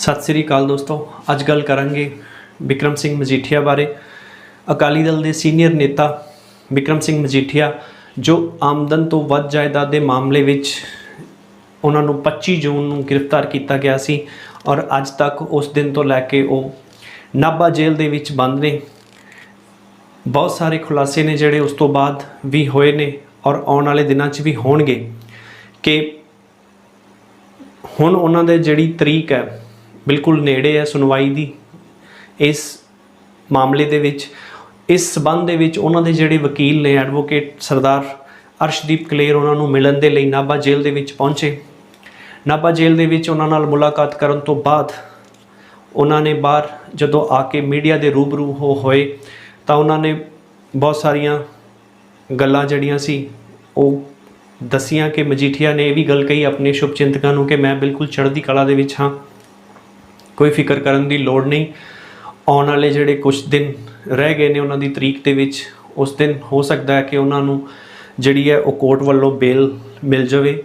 ਸਤਿ ਸ੍ਰੀ ਅਕਾਲ ਦੋਸਤੋ। ਅੱਜ ਗੱਲ ਕਰਾਂਗੇ ਵਿਕਰਮ ਸਿੰਘ ਮਜੀਠੀਆ ਬਾਰੇ। ਅਕਾਲੀ ਦਲ ਦੇ ਸੀਨੀਅਰ ਨੇਤਾ ਵਿਕਰਮ ਸਿੰਘ ਮਜੀਠੀਆ, ਜੋ ਆਮਦਨ ਤੋਂ ਵੱਧ ਜਾਇਦਾਦ ਦੇ ਮਾਮਲੇ ਵਿੱਚ ਉਹਨਾਂ ਨੂੰ 25 ਜੂਨ ਨੂੰ ਗ੍ਰਿਫਤਾਰ ਕੀਤਾ ਗਿਆ ਸੀ ਔਰ ਅੱਜ ਤੱਕ ਉਸ ਦਿਨ ਤੋਂ ਲੈ ਕੇ ਉਹ ਨਾਭਾ ਜੇਲ੍ਹ ਦੇ ਵਿੱਚ ਬੰਦ ਨੇ। ਬਹੁਤ ਸਾਰੇ ਖੁਲਾਸੇ ਨੇ ਜਿਹੜੇ ਉਸ ਤੋਂ ਬਾਅਦ ਵੀ ਹੋਏ ਨੇ ਔਰ ਆਉਣ ਵਾਲੇ ਦਿਨਾਂ 'ਚ ਵੀ ਹੋਣਗੇ ਕਿ ਹੁਣ ਉਹਨਾਂ ਦੇ ਜਿਹੜੀ ਤਰੀਕ ਹੈ ਬਿਲਕੁਲ ਨੇੜੇ ਹੈ ਸੁਣਵਾਈ ਦੀ। ਇਸ ਮਾਮਲੇ ਦੇ ਵਿੱਚ, ਇਸ ਸਬੰਧ ਦੇ ਵਿੱਚ ਉਹਨਾਂ ਦੇ ਜਿਹੜੇ ਵਕੀਲ ਨੇ ਐਡਵੋਕੇਟ ਸਰਦਾਰ ਅਰਸ਼ਦੀਪ ਕਲੇਰ, ਉਹਨਾਂ ਨੂੰ ਮਿਲਣ ਦੇ ਲਈ ਨਾਭਾ ਜੇਲ੍ਹ ਦੇ ਵਿੱਚ ਪਹੁੰਚੇ। ਨਾਭਾ ਜੇਲ੍ਹ ਦੇ ਵਿੱਚ ਉਹਨਾਂ ਨਾਲ ਮੁਲਾਕਾਤ ਕਰਨ ਤੋਂ ਬਾਅਦ ਉਹਨਾਂ ਨੇ ਬਾਹਰ ਜਦੋਂ ਆ ਕੇ ਮੀਡੀਆ ਦੇ ਰੂਬਰੂ ਹੋ ਹੋਏ, ਤਾਂ ਉਹਨਾਂ ਨੇ ਬਹੁਤ ਸਾਰੀਆਂ ਗੱਲਾਂ ਜਿਹੜੀਆਂ ਸੀ, ਉਹ ਦਸੀਆਂ ਕਿ ਮਜੀਠੀਆ ਨੇ ਇਹ ਵੀ ਗੱਲ ਕਹੀ ਆਪਣੇ ਸ਼ੁਭਚਿੰਤਕਾਂ ਨੂੰ ਕਿ ਮੈਂ ਬਿਲਕੁਲ ਚੜ੍ਹਦੀ ਕਲਾ ਦੇ ਵਿੱਚ ਹਾਂ। ਕੋਈ ਫਿਕਰ ਕਰਨ ਦੀ ਲੋੜ ਨਹੀਂ। ਆਉਣ ਵਾਲੇ ਜਿਹੜੇ ਕੁਝ ਦਿਨ ਰਹਿ ਗਏ ਨੇ ਉਹਨਾਂ ਦੀ ਤਰੀਕ ਦੇ ਵਿੱਚ, ਉਸ ਦਿਨ ਹੋ ਸਕਦਾ ਹੈ ਕਿ ਉਹਨਾਂ ਨੂੰ ਜਿਹੜੀ ਹੈ ਉਹ ਕੋਰਟ ਵੱਲੋਂ ਬੇਲ ਮਿਲ ਜਾਵੇ।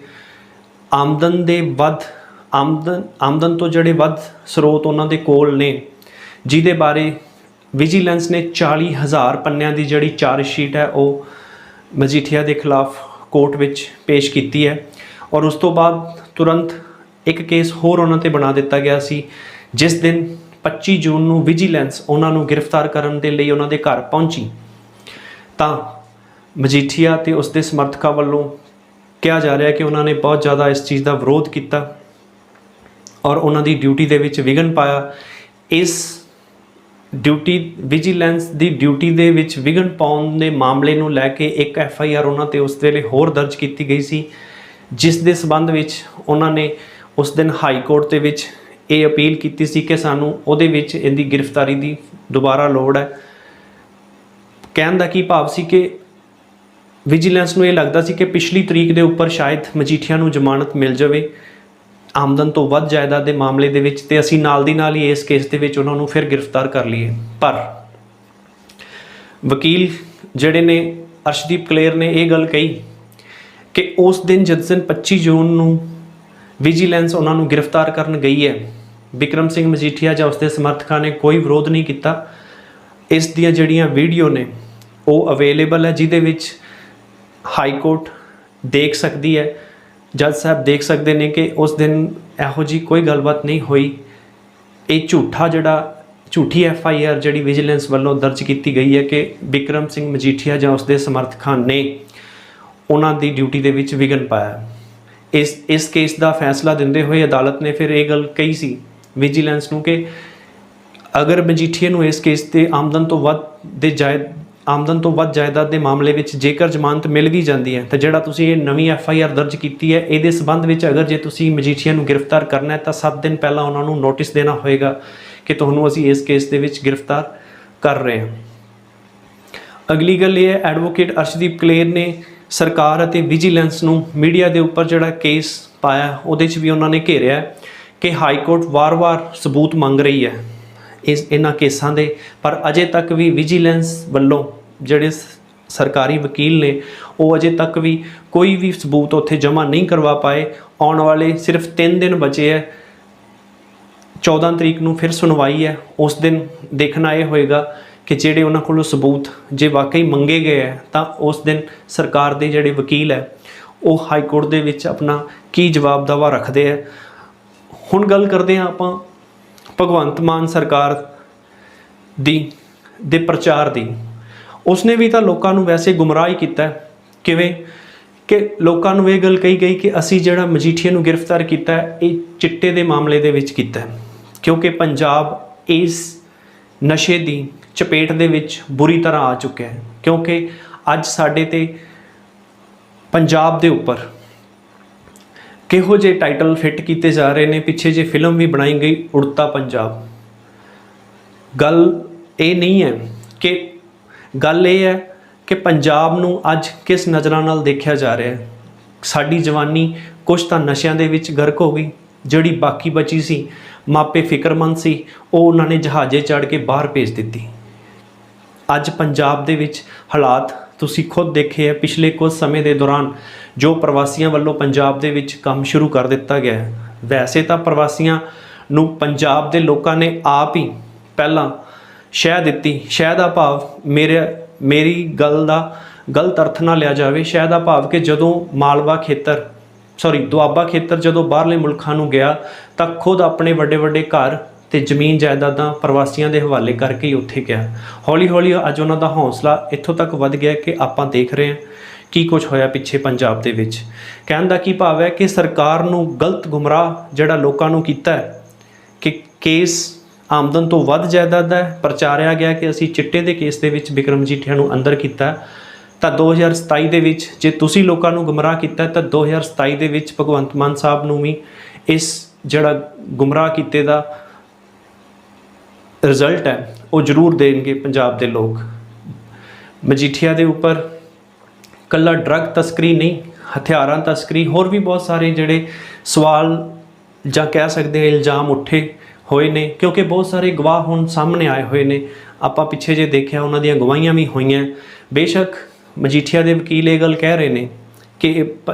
ਆਮਦਨ ਦੇ ਵੱਧ, ਆਮਦਨ ਆਮਦਨ ਤੋਂ ਜਿਹੜੇ ਵੱਧ ਸਰੋਤ ਉਹਨਾਂ ਦੇ ਕੋਲ ਨੇ, ਜਿਹਦੇ ਬਾਰੇ ਵਿਜੀਲੈਂਸ ਨੇ 40000 ਪੰਨਿਆਂ ਦੀ ਜਿਹੜੀ ਚਾਰਜ ਸ਼ੀਟ ਹੈ, ਉਹ ਮਜੀਠੀਆ ਦੇ ਖਿਲਾਫ ਕੋਰਟ ਵਿੱਚ ਪੇਸ਼ ਕੀਤੀ ਹੈ। ਔਰ ਉਸ ਤੋਂ ਬਾਅਦ ਤੁਰੰਤ ਇੱਕ ਕੇਸ ਹੋਰ ਉਹਨਾਂ ਤੇ ਬਣਾ ਦਿੱਤਾ ਗਿਆ ਸੀ ਜਿਸ ਦਿਨ 25 ਜੂਨ ਨੂੰ ਵਿਜੀਲੈਂਸ ਉਹਨਾਂ ਨੂੰ ਗ੍ਰਿਫਤਾਰ ਕਰਨ ਦੇ ਲਈ ਉਹਨਾਂ ਦੇ ਘਰ ਪਹੁੰਚੀ, ਤਾਂ ਮਜੀਠੀਆ ਤੇ ਉਸ ਦੇ ਸਮਰਥਕਾਂ ਵੱਲੋਂ ਕਿਹਾ ਜਾ ਰਿਹਾ ਕਿ ਉਹਨਾਂ ਨੇ ਬਹੁਤ ਜ਼ਿਆਦਾ ਇਸ ਚੀਜ਼ ਦਾ ਵਿਰੋਧ ਕੀਤਾ ਔਰ ਉਹਨਾਂ ਦੀ ਡਿਊਟੀ ਦੇ ਵਿੱਚ ਵਿਘਨ ਪਾਇਆ। ਇਸ ਡਿਊਟੀ, ਵਿਜੀਲੈਂਸ ਦੀ ਡਿਊਟੀ ਦੇ ਵਿੱਚ ਵਿਘਨ ਪਾਉਣ ਦੇ ਮਾਮਲੇ ਨੂੰ ਲੈ ਕੇ ਇੱਕ ਐਫ ਆਈ ਆਰ ਉਹਨਾਂ ਤੇ ਉਸ ਦੇ ਲਈ ਹੋਰ ਦਰਜ ਕੀਤੀ ਗਈ ਸੀ, ਜਿਸ ਦੇ ਸਬੰਧ ਵਿੱਚ ਉਹਨਾਂ ਨੇ ਉਸ ਦਿਨ ਹਾਈ ਕੋਰਟ ਦੇ ਵਿੱਚ ਇਹ ਅਪੀਲ ਕੀਤੀ ਸੀ ਕਿ ਸਾਨੂੰ ਉਹਦੇ ਵਿੱਚ ਇਹਦੀ ਗ੍ਰਿਫਤਾਰੀ ਦੀ ਦੁਬਾਰਾ ਲੋੜ ਹੈ। ਕਹਿਣ ਦਾ ਕੀ ਭਾਵ ਸੀ ਕਿ ਵਿਜੀਲੈਂਸ ਨੂੰ ਇਹ ਲੱਗਦਾ ਸੀ ਕਿ ਪਿਛਲੀ ਤਰੀਕ ਦੇ ਉੱਪਰ ਸ਼ਾਇਦ ਮਜੀਠੀਆ ਨੂੰ ਜ਼ਮਾਨਤ ਮਿਲ ਜਾਵੇ, ਆਮਦਨ ਤੋਂ ਵੱਧ ਜਾਇਦਾਦ ਦੇ ਮਾਮਲੇ ਦੇ ਵਿੱਚ ਤੇ ਅਸੀਂ ਨਾਲ ਦੀ ਨਾਲ ਹੀ ਇਸ ਕੇਸ ਦੇ ਵਿੱਚ ਉਹਨਾਂ ਨੂੰ ਫਿਰ ਗ੍ਰਿਫਤਾਰ ਕਰ ਲਈਏ। ਪਰ ਵਕੀਲ ਜਿਹੜੇ ਨੇ ਅਰਸ਼ਦੀਪ ਕਲੇਰ ਨੇ ਇਹ ਗੱਲ ਕਹੀ ਕਿ ਉਸ ਦਿਨ ਜਦ ਦਿਨ 25 ਜੂਨ ਨੂੰ ਵਿਜੀਲੈਂਸ ਉਹਨਾਂ ਨੂੰ ਗ੍ਰਿਫਤਾਰ ਕਰਨ ਗਈ ਹੈ। ਵਿਕਰਮ ਸਿੰਘ ਮਜੀਠੀਆ ਜਾਂ ਉਸਦੇ ਸਮਰਥਕਾਂ ਨੇ ਕੋਈ ਵਿਰੋਧ ਨਹੀਂ ਕੀਤਾ। ਇਸ ਦੀਆਂ ਜਿਹੜੀਆਂ ਵੀਡੀਓ ਨੇ, ਉਹ ਅਵੇਲੇਬਲ ਹੈ, ਜਿਹਦੇ ਵਿੱਚ ਹਾਈ ਕੋਰਟ ਦੇਖ ਸਕਦੀ ਹੈ। ਜੱਜ ਸਾਹਿਬ ਦੇਖ ਸਕਦੇ ਨੇ ਕਿ ਉਸ ਦਿਨ ਇਹੋ ਜੀ ਕੋਈ ਗੱਲਬਾਤ ਨਹੀਂ ਹੋਈ। ਇਹ ਝੂਠਾ ਜਿਹੜਾ, ਝੂਠੀ ਐਫ ਆਈ ਆਰ ਜਿਹੜੀ ਵਿਜੀਲੈਂਸ ਵੱਲੋਂ ਦਰਜ ਕੀਤੀ ਗਈ ਹੈ ਕਿ ਵਿਕਰਮ ਸਿੰਘ ਮਜੀਠੀਆ ਜਾਂ ਉਸਦੇ ਸਮਰਥਕਾਂ ਨੇ ਉਹਨਾਂ ਦੀ ਡਿਊਟੀ ਦੇ ਵਿੱਚ ਵਿਘਨ ਪਾਇਆ। ਇਸ ਇਸ ਕੇਸ ਦਾ ਫੈਸਲਾ ਦਿੰਦੇ ਹੋਏ ਅਦਾਲਤ ਨੇ ਫਿਰ ਇਹ ਗੱਲ ਕਹੀ ਸੀ ਵਿਜੀਲੈਂਸ ਨੂੰ ਕਿ ਅਗਰ ਮਜੀਠੀਆ ਨੂੰ ਇਸ ਕੇਸ ਤੇ ਆਮਦਨ ਤੋਂ ਵੱਧ ਦੇ ਜਾਇਦ ਆਮਦਨ ਤੋਂ ਵੱਧ ਜਾਇਦਾਦ ਦੇ ਮਾਮਲੇ ਵਿੱਚ ਜੇਕਰ ਜ਼ਮਾਨਤ ਮਿਲ ਵੀ ਜਾਂਦੀ ਹੈ, ਤਾਂ ਜਿਹੜਾ ਤੁਸੀਂ ਇਹ ਨਵੀਂ ਐਫ ਆਈ ਆਰ ਦਰਜ ਕੀਤੀ ਹੈ, ਇਹਦੇ ਸਬੰਧ ਵਿੱਚ ਅਗਰ ਜੇ ਤੁਸੀਂ ਮਜੀਠੀਆ ਨੂੰ ਗ੍ਰਿਫਤਾਰ ਕਰਨਾ ਹੈ, ਤਾਂ 7 ਦਿਨ ਪਹਿਲਾਂ ਉਹਨਾਂ ਨੂੰ ਨੋਟਿਸ ਦੇਣਾ ਹੋਏਗਾ ਕਿ ਤੁਹਾਨੂੰ ਅਸੀਂ ਇਸ ਕੇਸ ਦੇ ਵਿੱਚ ਗ੍ਰਿਫਤਾਰ ਕਰ ਰਹੇ ਹਾਂ। ਅਗਲੀ ਗੱਲ ਇਹ ਹੈ ਐਡਵੋਕੇਟ ਅਰਸ਼ਦੀਪ ਕਲੇਰ ਨੇ ਸਰਕਾਰ ਅਤੇ ਵਿਜੀਲੈਂਸ ਨੂੰ ਮੀਡੀਆ ਦੇ ਉੱਪਰ ਜਿਹੜਾ ਕੇਸ ਪਾਇਆ, ਉਹਦੇ 'ਚ ਵੀ ਉਹਨਾਂ ਨੇ ਘੇਰਿਆ ਕਿ ਹਾਈ ਕੋਰਟ ਵਾਰ-ਵਾਰ ਸਬੂਤ ਮੰਗ ਰਹੀ ਹੈ ਇਸ, ਇਹਨਾਂ ਕੇਸਾਂ ਦੇ। ਪਰ ਅਜੇ ਤੱਕ ਵੀ ਵਿਜੀਲੈਂਸ ਵੱਲੋਂ ਜਿਹੜੇ ਸ- ਸਰਕਾਰੀ ਵਕੀਲ ਨੇ, ਉਹ ਅਜੇ ਤੱਕ ਵੀ ਕੋਈ ਵੀ ਸਬੂਤ ਉੱਥੇ ਜਮ੍ਹਾਂ ਨਹੀਂ ਕਰਵਾ ਪਾਏ। ਆਉਣ ਵਾਲੇ ਸਿਰਫ 3 ਦਿਨ ਬਚੇ ਹੈ। 14 ਤਰੀਕ ਨੂੰ ਫਿਰ ਸੁਣਵਾਈ ਹੈ। ਉਸ ਦਿਨ ਦੇਖਣਾ ਇਹ ਹੋਏਗਾ ਕਿ ਜਿਹੜੇ ਉਹਨਾਂ ਕੋਲੋਂ ਸਬੂਤ ਜੇ ਵਾਕਈ ਮੰਗੇ ਗਏ ਹੈ, ਤਾਂ ਉਸ ਦਿਨ ਸਰਕਾਰ ਦੇ ਜਿਹੜੇ ਵਕੀਲ ਹੈ, ਉਹ ਹਾਈ ਕੋਰਟ ਦੇ ਵਿੱਚ ਆਪਣਾ ਕੀ ਜਵਾਬ ਦਾਵਾ ਰੱਖਦੇ ਹੈ? ਹੁਣ ਗੱਲ ਕਰਦੇ ਹਾਂ ਆਪਾਂ ਭਗਵੰਤ ਮਾਨ ਸਰਕਾਰ ਦੀ, ਦੇ ਪ੍ਰਚਾਰ ਦੀ। ਉਸਨੇ ਵੀ ਤਾਂ ਲੋਕਾਂ ਨੂੰ ਵੈਸੇ ਗੁੰਮਰਾਹ ਹੀ ਕੀਤਾ ਕਿਵੇਂ? ਕਿ ਲੋਕਾਂ ਨੂੰ ਇਹ ਗੱਲ ਕਹੀ ਗਈ ਕਿ ਅਸੀਂ ਜਿਹੜਾ ਮਜੀਠੀਆ ਨੂੰ ਗ੍ਰਿਫਤਾਰ ਕੀਤਾ ਇਹ ਚਿੱਟੇ ਦੇ ਮਾਮਲੇ ਦੇ ਵਿੱਚ ਕੀਤਾ ਕਿਉਂਕਿ ਪੰਜਾਬ ਇਸ ਨਸ਼ੇ ਦੀ ਚਪੇਟ ਦੇ ਵਿੱਚ ਬੁਰੀ ਤਰ੍ਹਾਂ ਆ ਚੁੱਕਿਆ ਹੈ। ਕਿਉਂਕਿ ਅੱਜ ਸਾਡੇ ਤੇ ਪੰਜਾਬ ਦੇ ਉੱਪਰ ਕਿਹੋ ਜਿਹੇ ਟਾਈਟਲ ਫਿੱਟ ਕੀਤੇ ਜਾ ਰਹੇ ਨੇ, ਪਿੱਛੇ ਜੇ ਫਿਲਮ ਵੀ ਬਣਾਈ ਗਈ, ਉੜਤਾ ਪੰਜਾਬ। ਗੱਲ ਇਹ ਨਹੀਂ ਹੈ ਕਿ, ਗੱਲ ਇਹ ਹੈ ਕਿ ਪੰਜਾਬ ਨੂੰ ਅੱਜ ਕਿਸ ਨਜ਼ਰਾਂ ਨਾਲ ਦੇਖਿਆ ਜਾ ਰਿਹਾ ਹੈ। ਸਾਡੀ ਜਵਾਨੀ ਕੁਝ ਤਾਂ ਨਸ਼ਿਆਂ ਦੇ ਵਿੱਚ ਗਰਕ ਹੋ ਗਈ, ਜਿਹੜੀ ਬਾਕੀ ਬਚੀ ਸੀ, ਮਾਪੇ ਫਿਕਰਮੰਦ ਸੀ, ਉਹ ਉਹਨਾਂ ਨੇ ਜਹਾਜ਼ੇ ਚੜ੍ਹ ਕੇ ਬਾਹਰ ਭੇਜ ਦਿੱਤੀ। ਅੱਜ ਪੰਜਾਬ ਦੇ ਵਿੱਚ ਹਾਲਾਤ ਤੁਸੀਂ ਖੁਦ ਦੇਖੇ ਹੈ ਪਿਛਲੇ ਕੁਝ ਸਮੇਂ ਦੇ ਦੌਰਾਨ ਜੋ ਪ੍ਰਵਾਸੀਆਂ ਵੱਲੋਂ ਪੰਜਾਬ ਦੇ ਵਿੱਚ ਕੰਮ ਸ਼ੁਰੂ ਕਰ ਦਿੱਤਾ ਗਿਆ ਹੈ। ਵੈਸੇ ਤਾਂ ਪ੍ਰਵਾਸੀਆਂ ਨੂੰ ਪੰਜਾਬ ਦੇ ਲੋਕਾਂ ਨੇ ਆਪ ਹੀ ਪਹਿਲਾਂ ਸ਼ਹਿ ਦਿੱਤੀ। ਸ਼ਹਿ ਦਾ ਭਾਵ ਮੇਰੇ, ਮੇਰੀ ਗੱਲ ਦਾ ਗਲਤ ਅਰਥ ਨਾ ਲਿਆ ਜਾਵੇ। ਸ਼ਹਿ ਦਾ ਭਾਵ ਕਿ ਜਦੋਂ ਮਾਲਵਾ ਖੇਤਰ ਸੌਰੀ ਦੁਆਬਾ ਖੇਤਰ ਜਦੋਂ ਬਾਹਰਲੇ ਮੁਲਕਾਂ ਨੂੰ ਗਿਆ ਤਾਂ ਖੁਦ ਆਪਣੇ ਵੱਡੇ ਵੱਡੇ ਘਰ ਤੇ ਜ਼ਮੀਨ ਜਾਇਦਾਦਾਂ ਪ੍ਰਵਾਸੀਆਂ ਦੇ ਹਵਾਲੇ ਕਰਕੇ ਹੀ ਉੱਥੇ ਗਿਆ ਹੌਲੀ ਹੌਲੀ ਅੱਜ ਉਹਨਾਂ ਦਾ ਹੌਸਲਾ ਇੱਥੋਂ ਤੱਕ ਵੱਧ ਗਿਆ ਕਿ ਆਪਾਂ ਦੇਖ ਰਹੇ ਹਾਂ ਕੀ ਕੁਝ ਹੋਇਆ ਪਿੱਛੇ ਪੰਜਾਬ ਦੇ ਵਿੱਚ ਕਹਿਣ ਦਾ ਕੀ ਭਾਵ ਹੈ ਕਿ ਸਰਕਾਰ ਨੂੰ ਗਲਤ ਗੁੰਮਰਾਹ ਜਿਹੜਾ ਲੋਕਾਂ ਨੂੰ ਕੀਤਾ ਹੈ ਕਿ ਕੇਸ ਆਮਦਨ ਤੋਂ ਵੱਧ ਜਾਇਦਾਦ ਹੈ ਪ੍ਰਚਾਰਿਆ ਗਿਆ ਕਿ ਅਸੀਂ ਚਿੱਟੇ ਦੇ ਕੇਸ ਦੇ ਵਿੱਚ ਵਿਕਰਮ ਜੀਠੀਆ ਨੂੰ ਅੰਦਰ ਕੀਤਾ ਹੈ। ਤਾਂ 2027 ਦੇ ਵਿੱਚ ਜੇ ਤੁਸੀਂ ਲੋਕਾਂ ਨੂੰ ਗੁੰਮਰਾਹ ਕੀਤਾ ਹੈ, ਤਾਂ 2027 ਦੇ ਵਿੱਚ ਭਗਵੰਤ ਮਾਨ ਸਾਹਿਬ ਨੂੰ ਵੀ ਇਸ ਜਿਹੜਾ ਗੁੰਮਰਾਹ ਕੀਤੇ ਦਾ ਰਿਜ਼ਲਟ ਹੈ, ਉਹ ਜ਼ਰੂਰ ਦੇਣਗੇ ਪੰਜਾਬ ਦੇ ਲੋਕ। ਮਜੀਠੀਆ ਦੇ ਉੱਪਰ ਕੱਲਾ ਡਰੱਗ ਤਸਕਰੀ ਨਹੀਂ, ਹਥਿਆਰਾਂ ਤਸਕਰੀ, ਹੋਰ ਵੀ ਬਹੁਤ ਸਾਰੇ ਜਿਹੜੇ ਸਵਾਲ ਜਾਂ ਕਹਿ ਸਕਦੇ ਹਾਂ ਇਲਜ਼ਾਮ ਉੱਠੇ ਹੋਏ ਨੇ, ਕਿਉਂਕਿ ਬਹੁਤ ਸਾਰੇ ਗਵਾਹ ਹੁਣ ਸਾਹਮਣੇ ਆਏ ਹੋਏ ਨੇ। ਆਪਾਂ ਪਿੱਛੇ ਜੇ ਦੇਖਿਆ, ਉਹਨਾਂ ਦੀਆਂ ਗਵਾਹੀਆਂ ਵੀ ਹੋਈਆਂ। ਬੇਸ਼ੱਕ ਮਜੀਠੀਆ ਦੇ ਵਕੀਲ ਇਹ ਗੱਲ ਕਹਿ ਰਹੇ ਨੇ ਕਿ ਇਹ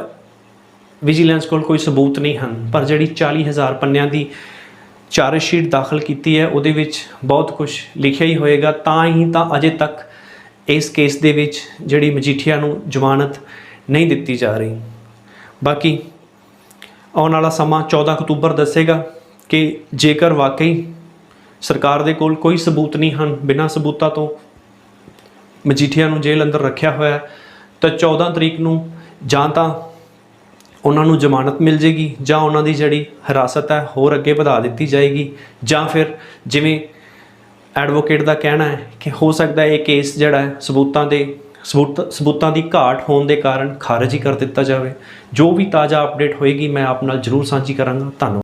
ਵਿਜੀਲੈਂਸ ਕੋਲ ਕੋਈ ਸਬੂਤ ਨਹੀਂ ਹਨ, ਪਰ ਜਿਹੜੀ 40000 ਪੰਨਿਆਂ ਦੀ ਚਾਰਜ ਸ਼ੀਟ ਦਾਖਲ ਕੀਤੀ ਹੈ, ਉਹਦੇ ਵਿੱਚ ਬਹੁਤ ਕੁਝ ਲਿਖਿਆ ਹੀ ਹੋਏਗਾ। ਤਾਂ ਹੀ ਤਾਂ ਅਜੇ ਤੱਕ ਇਸ ਕੇਸ ਦੇ ਵਿੱਚ ਜਿਹੜੀ ਮਜੀਠੀਆ ਨੂੰ ਜ਼ਮਾਨਤ ਨਹੀਂ ਦਿੱਤੀ ਜਾ ਰਹੀ। ਬਾਕੀ ਆਉਣ ਵਾਲਾ ਸਮਾਂ 14 ਅਕਤੂਬਰ ਦੱਸੇਗਾ ਕਿ ਜੇਕਰ ਵਾਕਈ ਸਰਕਾਰ ਦੇ ਕੋਲ ਕੋਈ ਸਬੂਤ ਨਹੀਂ ਹਨ, ਬਿਨਾਂ ਸਬੂਤਾਂ ਤੋਂ ਮਜੀਠੀਆ ਨੂੰ ਜੇਲ੍ਹ ਅੰਦਰ ਰੱਖਿਆ ਹੋਇਆ ਤਾਂ 14 ਤਰੀਕ ਨੂੰ ਜਾਂ ਤਾਂ ਉਹਨਾਂ ਨੂੰ ਜ਼ਮਾਨਤ ਮਿਲ ਜੇਗੀ ਜਾਂ ਉਹਨਾਂ ਦੀ ਜਿਹੜੀ ਹਿਰਾਸਤ ਹੈ ਹੋਰ ਅੱਗੇ ਵਧਾ ਦਿੱਤੀ ਜਾਏਗੀ ਜਾਂ ਫਿਰ ਜਿਵੇਂ ਐਡਵੋਕੇਟ ਦਾ ਕਹਿਣਾ ਹੈ ਕਿ ਹੋ ਸਕਦਾ ਇਹ ਕੇਸ ਜਿਹੜਾ ਹੈ ਸਬੂਤਾਂ ਦੇ ਸਬੂਤ ਸਬੂਤਾਂ ਦੀ ਘਾਟ ਹੋਣ ਦੇ ਕਾਰਨ ਖਾਰਜ ਹੀ ਕਰ ਦਿੱਤਾ ਜਾਵੇ। ਜੋ ਵੀ ਤਾਜ਼ਾ ਅਪਡੇਟ ਹੋਏਗੀ ਮੈਂ ਆਪ ਨਾਲ ਜਰੂਰ ਸਾਂਝੀ ਕਰਾਂਗਾ। ਧੰਨਵਾਦ।